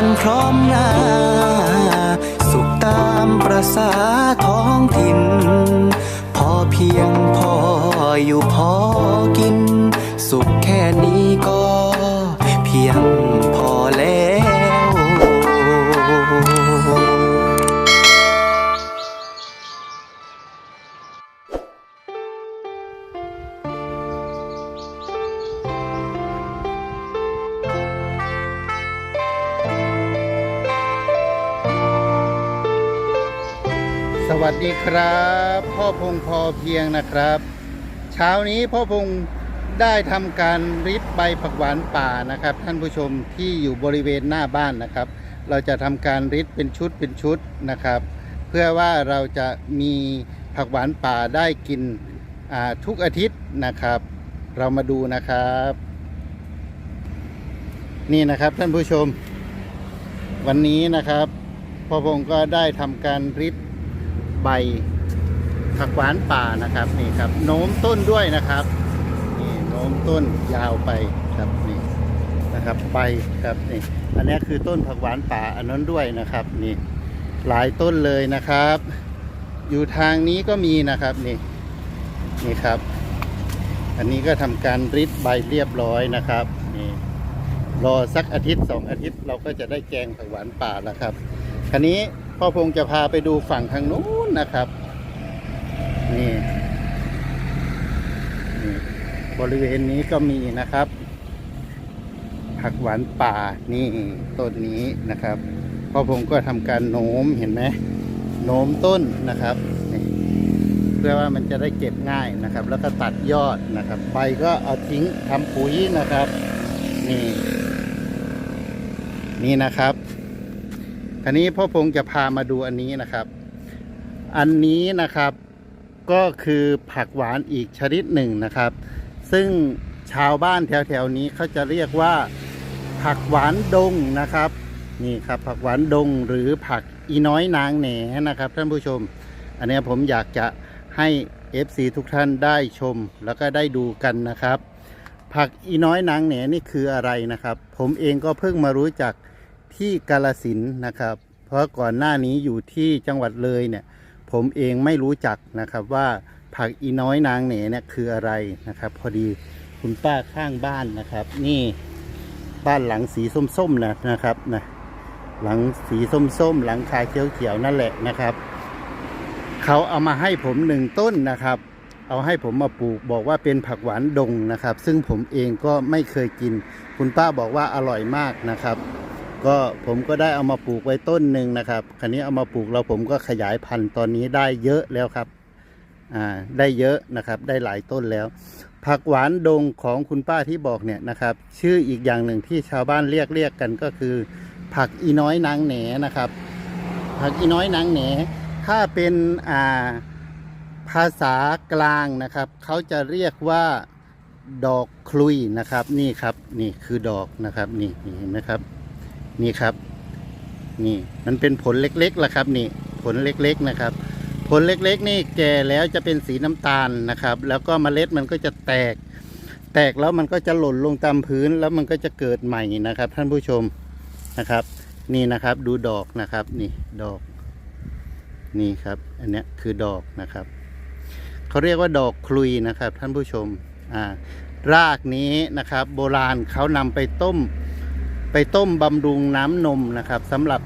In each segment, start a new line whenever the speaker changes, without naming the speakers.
กันพร้อมหน้า สุขตามประสาท้องถิ่น พอเพียงพออยู่พอกิน สุขแค่นี้ก็ วั
สดีครับ พ่อพงพอเพียงนะครับ เช้านี้พ่อพงได้ทำการริดใบผักหวานป่านะครับ ท่านผู้ชมที่อยู่บริเวณหน้าบ้านนะครับ เราจะทำการริดเป็นชุดเป็นชุดนะครับ เพื่อว่าเราจะมีผักหวานป่าได้กินทุกอาทิตย์นะครับ เรามาดูนะครับ นี่นะครับท่านผู้ชม วันนี้นะครับพ่อพงก็ได้ทำการริด ใบผักหวานป่านะครับนี่ครับโน้มต้นด้วยนะครับนี่โน้มต้นยาวไปครับนี่นะครับใบครับนี่อันนี้คือต้นผักหวานป่าอันนั้นด้วยนะครับนี่หลายต้นเลยนะครับ อยู่ทางนี้ก็มีนะครับนี่นี่ครับ อันนี้ก็ทำการริดใบเรียบร้อยนะครับนี่รอสักอาทิตย์สองอาทิตย์เราก็จะได้แกงผักหวานป่าแล้วครับคันนี้ พ่อพงจะพาไปดูฝั่งทางนู้นนะครับ นี่นี่ บริเวณนี้ก็มีนะครับ ผักหวานป่านี่ต้นนี้นะครับพ่อพงก็ทำการโน้มเห็นไหมโน้มต้นนะครับเพื่อว่ามันจะได้เก็บง่ายนะครับ แล้วก็ตัดยอดนะครับใบก็เอาทิ้งทำปุ๋ยนะครับ นี่ นี่นะครับ คันนี้พ่อพงจะพามาดูอันนี้นะครับ อันนี้นะครับก็คือผักหวานอีกชนิดหนึ่งนะครับ ซึ่งชาวบ้านแถวๆนี้เขาจะเรียกว่า ผักหวานดงนะครับนี่ครับผักหวานดงหรือผักอีน้อยนางแหนนะครับท่านผู้ชม อันนี้ผมอยากจะให้ FC ทุกท่านได้ชมแล้วก็ได้ดูกันนะครับ ผักอีน้อยนางแหนนี่คืออะไรนะครับ ผมเองก็เพิ่งมารู้จักที่กาลสินนะครับ เพราะก่อนหน้านี้อยู่ที่จังหวัดเลยเนี่ย ผมเองไม่รู้จักนะครับว่าผักอีน้อยนางเหนเนี่ยคืออะไรนะครับ พอดีคุณป้าข้างบ้านนะครับ นี่บ้านหลังสีส้มๆนะนะครับนะหลังสีส้มๆหลังคาเขียวๆนั่นแหละนะครับเขาเอามาให้ผมหนึ่งต้นนะครับ เอาให้ผมมาปลูกบอกว่าเป็นผักหวานดงนะครับ ซึ่งผมเองก็ไม่เคยกิน คุณป้าบอกว่าอร่อยมากนะครับ ก็ผมก็ได้เอามาปลูกไว้ต้นหนึ่งนะครับคันนี้เอามาปลูกแล้วผมก็ขยายพันธุ์ตอนนี้ได้เยอะแล้วครับอ่าได้เยอะนะครับได้หลายต้นแล้ว ผักหวานดงของคุณป้าที่บอกเนี่ยนะครับ ชื่ออีกอย่างหนึ่งที่ชาวบ้านเรียกเรียกกันก็คือ ผักอีน้อยนางแหนนะครับ ผักอีน้อยนางแหนถ้าเป็นอ่าภาษากลางนะครับเขาจะเรียกว่าดอกคลุยนะครับ นี่ครับนี่คือดอกนะครับนี่เห็นไหมครับ นี่ครับ นี่มันเป็นผลเล็กๆล่ะครับ นี่ผลเล็กๆนะครับ ผลเล็กๆ นี่แก่แล้วจะเป็นสีน้ำตาลนะครับ แล้วก็เมล็ดมันก็จะแตก แตกแล้วมันก็จะหล่นลงตามพื้นแล้วมันก็จะเกิดใหม่นะครับ ท่านผู้ชมนะครับ นี่นะครับดูดอกนะครับ นี่ดอก นี่ครับ อันนี้คือดอกนะครับเขาเรียกว่าดอกคลุยนะครับ ท่านผู้ชมอ่ารากนี้นะครับ โบราณเขานำไปต้ม ไปต้มบำรุงน้ำนมนะครับสำหรับ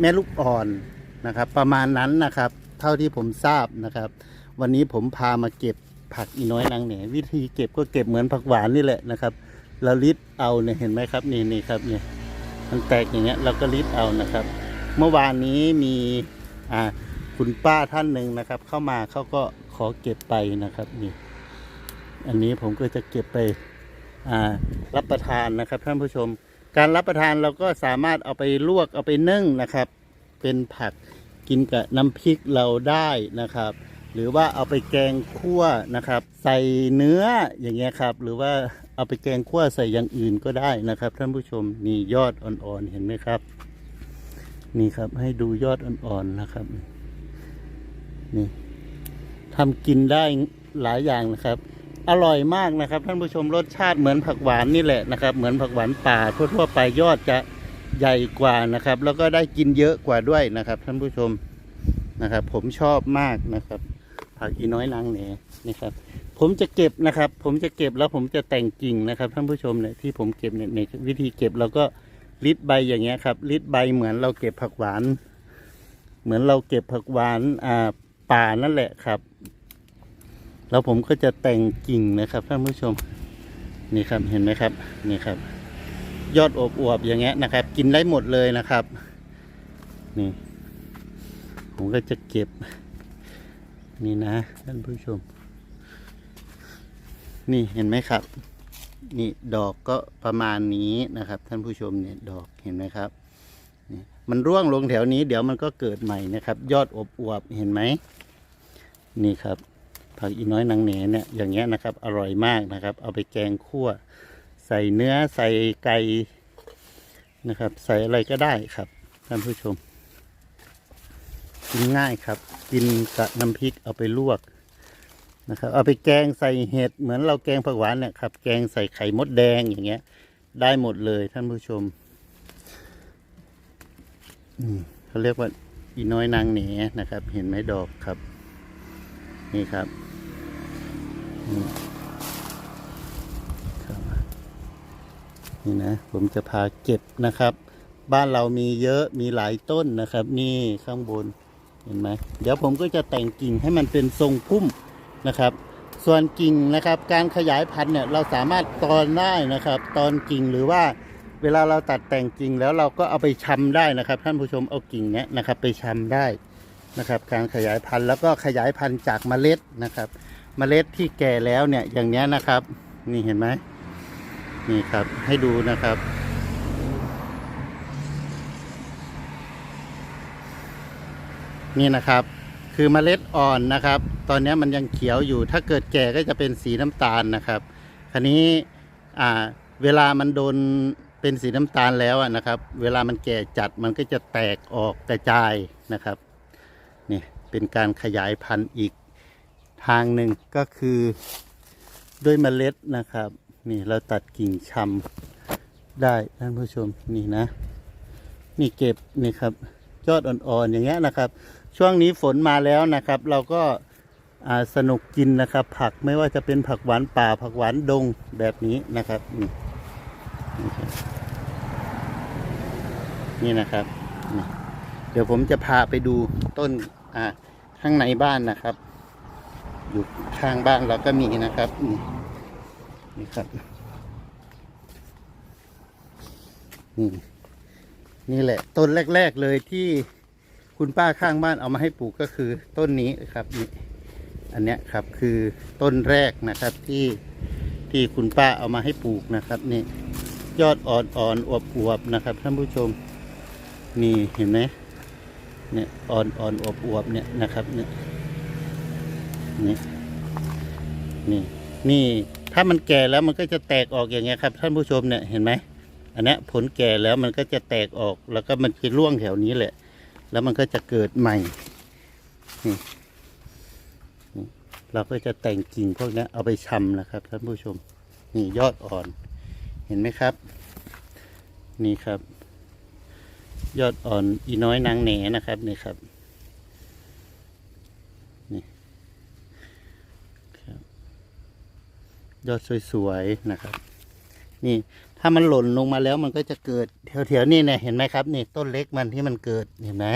แม่ลูกอ่อนนะครับ ประมาณนั้นนะครับ เท่าที่ผมทราบนะครับ วันนี้ผมพามาเก็บผักอีน้อยนางเหนวิธีเก็บก็เก็บเหมือนผักหวานนี่แหละนะครับเราลิดเอาเนี่ยเห็นไหมครับนี่นี่ครับเนี่ยมันแตกอย่างเงี้ยเราก็ลิดเอานะครับ เมื่อวานนี้มีอ่าคุณป้าท่านหนึ่งนะครับ เข้ามาเขาก็ขอเก็บไปนะครับนี่อันนี้ผมก็จะเก็บไปอ่ารับประทานนะครับท่านผู้ชม การรับประทานเราก็สามารถเอาไปลวกเอาไปนึ่งนะครับ เป็นผักกินกับน้ำพริกเราได้นะครับ หรือว่าเอาไปแกงคั่วนะครับ ใส่เนื้ออย่างเงี้ยครับ หรือว่าเอาไปแกงคั่วใส่อย่างอื่นก็ได้นะครับ ท่านผู้ชมนี่ยอดอ่อนๆเห็นไหมครับ นี่ครับให้ดูยอดอ่อนๆนะครับ นี่ทำกินได้หลายอย่างนะครับ อร่อยมากนะครับ ท่านผู้ชมรสชาติเหมือนผักหวานนี่แหละนะครับ เหมือนผักหวานป่าทั่วๆไปยอดจะใหญ่กว่านะครับ แล้วก็ได้กินเยอะกว่าด้วยนะครับ ท่านผู้ชมนะครับ ผมชอบมากนะครับ ผักอีน้อยนางแหนนี่ครับ ผมจะเก็บนะครับ ผมจะเก็บแล้วผมจะแต่งกิ่งนะครับ ท่านผู้ชมเนี่ยที่ผมเก็บเนี่ยในวิธีเก็บเราก็ริดใบอย่างเงี้ยครับริดใบเหมือนเราเก็บผักหวาน เหมือนเราเก็บผักหวานอ่าป่านั่นแหละครับ แล้วผมก็จะแต่งกิ่งนะครับท่านผู้ชมนี่ครับเห็นไหมครับนี่ครับ ยอดอวบๆอย่างเงี้ยนะครับ กินได้หมดเลยนะครับ นี่ ผมก็จะเก็บ นี่นะท่านผู้ชม นี่เห็นไหมครับ นี่ดอกก็ประมาณนี้นะครับ ท่านผู้ชมเนี่ยดอกเห็นไหมครับนี่มันร่วงลงแถวนี้เดี๋ยวมันก็เกิดใหม่นะครับ ยอดอบอวบๆเห็นไหมนี่ครับ ผักอีน้อยนางเหนเนี่ยอย่างเงี้ยนะครับ อร่อยมากนะครับ เอาไปแกงคั่ว ใส่เนื้อใส่ไก่นะครับ ใส่อะไรก็ได้ครับท่านผู้ชม กินง่ายครับ กินกับน้ำพริกเอาไปลวกนะครับเอาไปแกงใส่เห็ดเหมือนเราแกงผักหวานเนี่ยครับ แกงใส่ไข่มดแดงอย่างเงี้ย ได้หมดเลยท่านผู้ชมเขาเรียกว่าอีน้อยนางเหนนะครับ เห็นไหมดอกครับ นี่ครับ นี่นะ ผมจะพาเก็บนะครับ บ้านเรามีเยอะมีหลายต้นนะครับ นี่ข้างบนเห็นไหมเดี๋ยวผมก็จะแต่งกิ่งให้มันเป็นทรงพุ่มนะครับ ส่วนกิ่งนะครับ การขยายพันธุ์เนี่ยเราสามารถตอนได้นะครับ ตอนกิ่งหรือว่าเวลาเราตัดแต่งกิ่งแล้วเราก็เอาไปชำได้นะครับ ท่านผู้ชมเอากิ่งเนี้ยนะครับ ไปชำได้นะครับ การขยายพันธุ์แล้วก็ขยายพันธุ์จากเมล็ดนะครับ เมล็ดที่แก่แล้วเนี่ยอย่างนี้นะครับ นี่เห็นไหมนี่ครับให้ดูนะครับ นี่นะครับคือเมล็ดอ่อนนะครับ ตอนนี้มันยังเขียวอยู่ถ้าเกิดแก่ก็จะเป็นสีน้ำตาลนะครับคันนี้อ่าเวลามันโดนเป็นสีน้ำตาลแล้วอะนะครับ เวลามันแก่จัดมันก็จะแตกออกกระจายนะครับนี่เป็นการขยายพันธุ์อีก ทางหนึ่งก็คือด้วยเมล็ดนะครับ นี่เราตัดกิ่งชำได้ท่านผู้ชมนี่นะ นี่เก็บนี่ครับยอดอ่อนๆอย่างเงี้ยนะครับ ช่วงนี้ฝนมาแล้วนะครับ เราก็สนุกกินนะครับ ผักไม่ว่าจะเป็นผักหวานป่าผักหวานดงแบบนี้นะครับนี่นี่นะครับ เดี๋ยวผมจะพาไปดูต้นข้างในบ้านนะครับ อยู่ข้างบ้านเราก็มีนะครับ นี่นี่ครับนี่นี่แหละ ต้นแรก ๆเลยที่คุณป้าข้างบ้านเอามาให้ปลูกก็คือต้นนี้ครับนี่อันเนี้ยครับคือต้นแรกนะครับที่ที่คุณป้าเอามาให้ปลูกนะครับนี่ยอดอ่อนอ่อนอวบอวบๆนะครับท่านผู้ชมนี่เห็นไหมเนี่ยอ่อนอ่อนอวบอวบๆเนี่ยนะครับเนี่ย นี่นี่นี่ถ้ามันแก่แล้วมันก็จะแตกออกอย่างเงี้ยครับ ท่านผู้ชมเนี่ยเห็นไหมอันนี้ผลแก่แล้วมันก็จะแตกออกแล้วก็มันจะร่วงแถวนี้แหละ แล้วมันก็จะเกิดใหม่นี่เราก็จะแต่งกิ่งพวกนี้เอาไปชำนะครับ ท่านผู้ชม นี่ยอดอ่อน เห็นไหมครับ นี่ครับ ยอดอ่อนอีน้อยนางแหนนะครับนี่ครับนี่ครับ ยอดสวยๆนะครับ นี่ถ้ามันหล่นลงมาแล้วมันก็จะเกิดแถวๆนี่เนี่ยเห็นไหมครับนี่ต้นเล็กมันที่มันเกิดเห็นไหม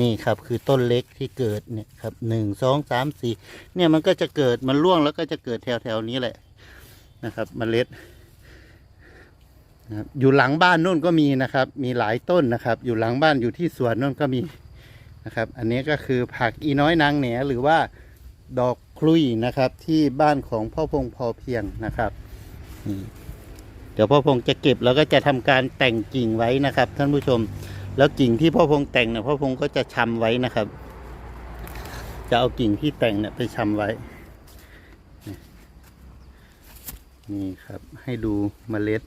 นี่ครับคือต้นเล็กที่เกิดเนี่ยครับหนึ่งสองสามสี่เนี่ยมันก็จะเกิดมันร่วงแล้วก็จะเกิดแถวๆนี้แหละนะครับมเมล็ดนะอยู่หลังบ้านนู่นก็มีนะครับ มีหลายต้นนะครับ อยู่หลังบ้านอยู่ที่สวนนู่นก็มีนะครับ อันนี้ก็คือผักอีน้อยนางเหนียหรือว่าดอก คลุยนะครับ ที่บ้านของพ่อพงพอเพียงนะครับเดี๋ยวพ่อพงจะเก็บแล้วก็จะทำการแต่งกิ่งไว้นะครับ ท่านผู้ชม แล้วกิ่งที่พ่อพงแต่งเนี่ยพ่อพงก็จะชำไว้นะครับ จะเอากิ่งที่แต่งเนี่ยไปชำไว้ นี่ครับให้ดูเมล็ด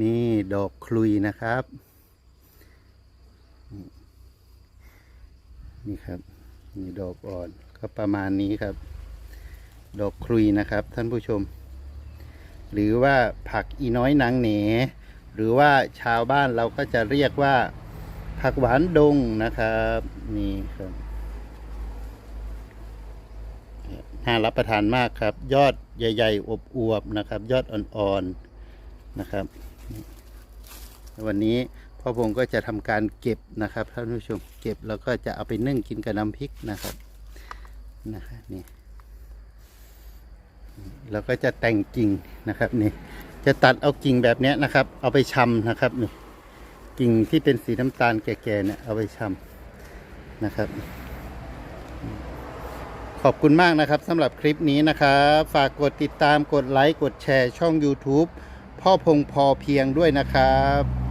นี่ดอกคลุยนะครับนี่ครับนี่ดอกอ่อน ก็ประมาณนี้ครับ ดอกคลุยนะครับ ท่านผู้ชม หรือว่าผักอีน้อยนางเหนหรือว่าชาวบ้านเราก็จะเรียกว่า ผักหวานดงนะครับ นี่ครับน่ารับประทานมากครับ ยอดใหญ่ๆอวบๆนะครับ ยอดอ่อนๆนะครับ วันนี้พ่อพงก็จะทำการเก็บนะครับท่านผู้ชมเก็บแล้วก็จะเอาไปนึ่งกินกับน้ำพริกนะครับ นะครับนี่แล้วก็จะแต่งกิ่งนะครับนี่ จะตัดเอากิ่งแบบนี้นะครับ เอาไปชำนะครับนี่กิ่งที่เป็นสีน้ำตาลแก่ๆเนี่ยเอาไปชำนะครับ ขอบคุณมากนะครับสำหรับคลิปนี้นะครับฝากกดติดตามกดไลค์กดแชร์ช่อง YouTube พ่อพงพอเพียงด้วยนะครับ